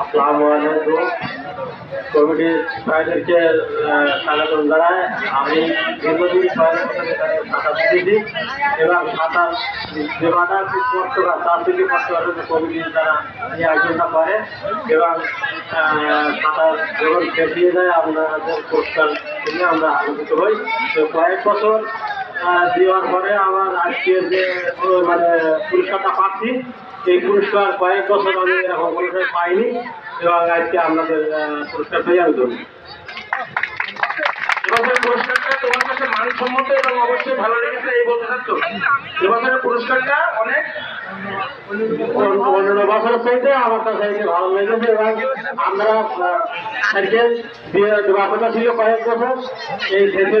আসসালামু আলাইকুম। কমিটির সবাইদেরকে স্বাগতম জানাই। আমি দীর্ঘদিন সাঁতার শিখেছি এবং সাঁতার খুব কষ্টকর তার থেকে কষ্টকর হচ্ছে কমিটি যারা এই আয়োজনটা করে এবং সাঁতার যখন ফেসিয়ে যায় আপনাদের পুরস্কার আমরা আলোচিত হই। তো কয়েক বছর দেওয়ার পরে আমার আজকে যে মানে পুরস্কারটা পাচ্ছি, এই পুরস্কার কয়েক বছর আমি এরকম পুরস্কার পাইনি এবং আজকে আপনাদের পুরস্কার পেয়ে আমি ধরি তোমার কাছে এবং অবশ্যই ভালো লেগেছে এই অনেক চাইতে আমার কাছে ভালো লেগেছে আমরা ছিল কয়েক বছর। এই থেকে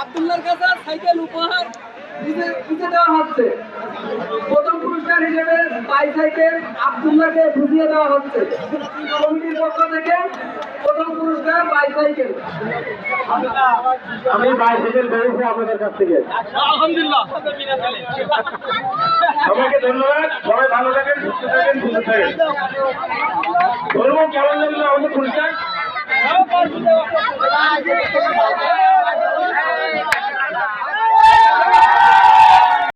আব্দুল্লাহর কাছে সাইকেল উপহার দিতে দেওয়া হচ্ছে। প্রথম পুরস্কার হিসেবে বাইসাইকেল আব্দুল্লাহকে বুঝিয়ে দেওয়া হচ্ছে। কমিটির পক্ষ থেকে প্রথম পুরস্কার বাইসাইকেল। আমি বাইসাইকেল পেয়েছি আপনাদের কাছ থেকে। সবাইকে ধন্যবাদ। সবাই ভালো থাকেন সুস্থ থাকেন সুস্থ থাকেন। ধর্ম কেমন লাগল আমাদের পুরস্কার